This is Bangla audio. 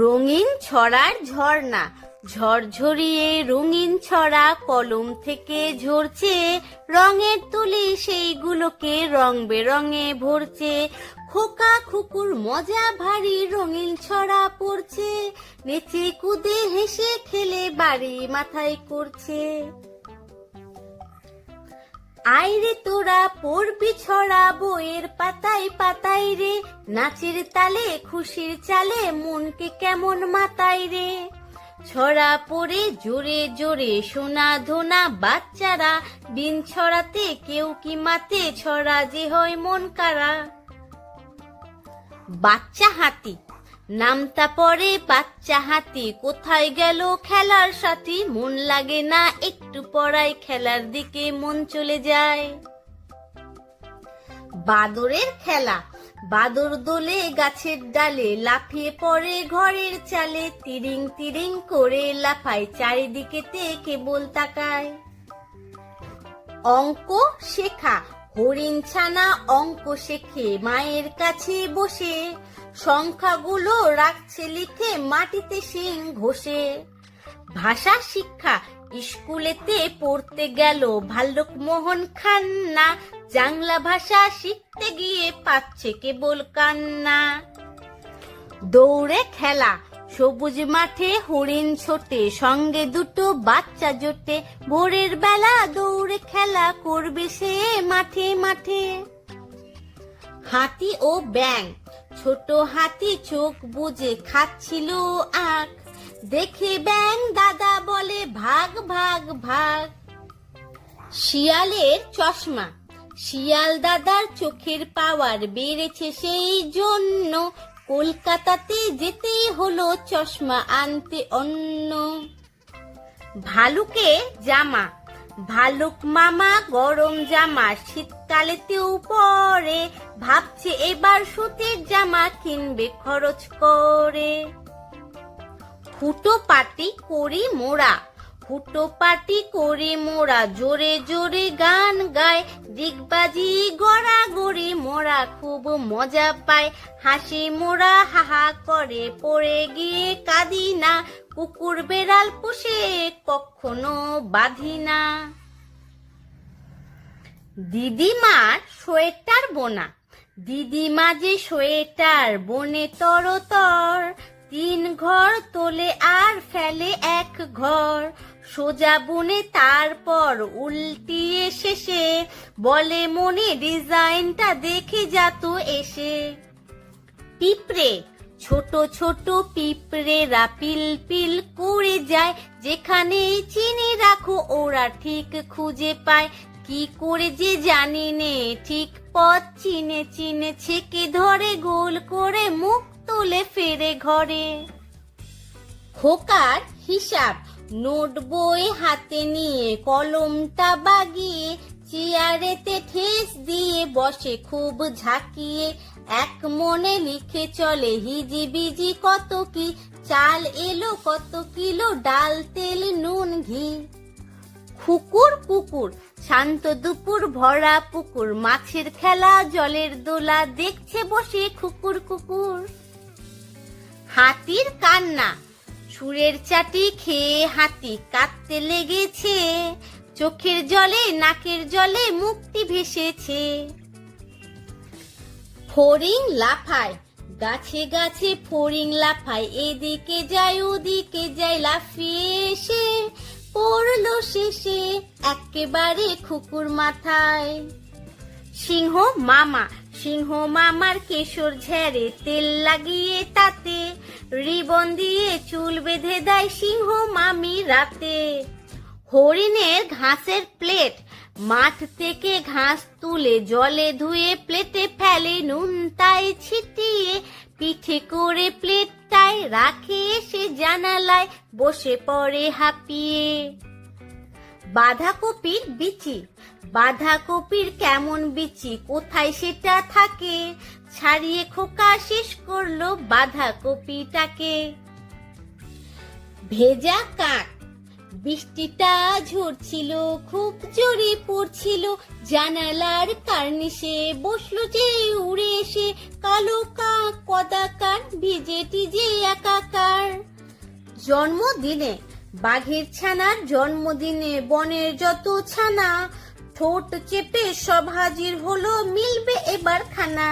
রঙিন ছড়ার ঝর্ণা, ঝরঝরিয়ে রঙিন ছড়া কলম থেকে ঝরছে, রঙের তুলি সেইগুলোকে রং বেরঙে ভরছে। খোকা খুকুর মজা ভারী রঙিন ছড়া পড়ছে নেচে কুদে হেসে খেলে বাড়ি মাথায় করছে। আইরে তোরা পড়বি ছড়া বইয়ের পাতায় পাতায় রে। নাচের তালে খুশির চালে মনকে কেমন মাতায় রে। ছড়া পড়ে জোরে জোরে সোনা ধোনা বাচ্চারা, বিন ছড়াতে কেউ কি মাতে, ছড়া যে হয় মন কারা। বাচ্চা হাতি নামতা পরে বাচ্চা হাতি, কোথায় গেল খেলার সাথী? মন লাগে না, একটু পড়ায় খেলার দিকে মন চলে যায়। বাদরের খেলা, বাদর দোলে গাছের ডালে লাফিয়ে পড়ে ঘরের চালে, তিরিং তিরিং করে লাফায়, চারিদিকেতে কেবল তাকায়। অঙ্ক শেখা হরিণ ছানা অঙ্ক শেখে মায়ের কাছে বসে। সংখ্যাগুলো রাখছে লিখে মাটিতে শিং ঘষে। ভাষা শিক্ষা স্কুলেতে পড়তে গেল ভাল্লুক মোহন খান্না। জাংলা ভাষা শিখতে গিয়ে পাচ্ছে কেবল কান্না। দৌড়ে খেলা সবুজ মাঠে হরিণ ছোটে, সঙ্গে দুটো বাচ্চা জোটে। ভোরের বেলা দৌড়ে খেলা করবে সে মাঠে মাঠে। হাতি ও ব্যাং ছোট হাতি চোখ বুজে খাচ্ছিল আখ। দেখে ব্যাং দাদা বলে, ভাগ ভাগ ভাগ। শিয়ালের চশমা, শিয়াল দাদার চোখের পাওয়ার বেড়েছে সেই জন্য। কলকাতাতে যেতেই হলো চশমা আনতে অন্য। ভালুকে জামা, ভালুক মামা গরম জামা, শীতকালেতেও পরে, ভাবছে এবার সুতির জামা কিনবে খরচ করে। ফুটো পাটি করি মোরা ফুটো পাটি করি মোরা, জোরে জোরে গান গায় দিগবাজি গড়া গড়ি মোরা খুব মজা পায় হাসি মোরা হাহা করে, পড়ে গিয়ে কাঁদি না। কুকুর বেড়াল পুষে কখনো বাঁধি না। দিদিমার সোয়েটার বোনা। দিদিমা যে সোয়েটার বনে তরতর, তিন ঘর তোলে আর ফেলে এক ঘর। সোজা বুনে তারপর উল্টিয়ে শেষে বলে, মনে ডিজাইনটা দেখে যাত এসে। পিঁপড়ে, ছোট ছোট পিঁপড়েরা পিল পিল করে যায়। যেখানে চিনি রাখো, ওরা ঠিক খুঁজে পায়। কি করে যে জানি নে, ঠিক পথ চিনে চিনে ছেকে ধরে, গোল করে মুখ তুলে ফেরে ঘরে। খোকার হিসাব নোট বই হাতে নিয়ে, কলমটা বাগিয়ে, চেয়ারেতে ঠেস দিয়ে বসে, খুব ঝাঁকিয়ে। এক মনে লিখে চলে হিজি বিজি কত কি? চাল এলো কত কিলো? ডাল, তেল, নুন, ঘি। কুকুর কুকুর, শান্ত দুপুর ভরা পুকুর। মাছের খেলা, জলের দোলা, দেখছে বসে কুকুর কুকুর। হাতির কান্না সুরের চাটি খেয়ে হাতি কাঁদতে লেগেছে। চোখের জলে, নাকের জলে মুক্তি ভেসেছে। ফড়িং লাফায়, গাছে গাছে ফড়িং লাফায়, এদিকে যায়, ওদিকে যায়, লাফিয়ে এসে পড়ল শেষে একেবারে খুকুর মাথায়। সিংহ মামা, সিংহ মামার কেশর ঝেড়ে তেল লাগিয়ে তাতে রিবন দিয়ে চুল বেঁধে দেয় সিংহ মামি রাতে। হরিণের ঘাসের প্লেট, মাঠ থেকে ঘাস তুলে জলে ধুয়ে প্লেটে ফেলে, নুন তাই ছিটিয়ে পিঠে করে প্লেটটায় রাখে এসে জানালায়, বসে পড়ে হাঁপিয়ে। বাঁধাকপির বিচি। বাঁধাকপির কেমন বিচি? কোথায় সেটা থাকে? ছাড়িয়ে খোকা শেষ করল বাঁধাকপিটাকে। ভেজা কাক। বৃষ্টিটা ঝরছিল, খুব জোরে পড়ছিল। জানালার কার্নিশে বসল যে উড়ে এসে কালো কাক কদাকার ভিজে টিজে একাকার। জন্মদিনে বাঘের ছানার জন্মদিনে বনের যত ছানা ঠোঁট চেপে সব হাজির হলো মিলবে এবার খানা।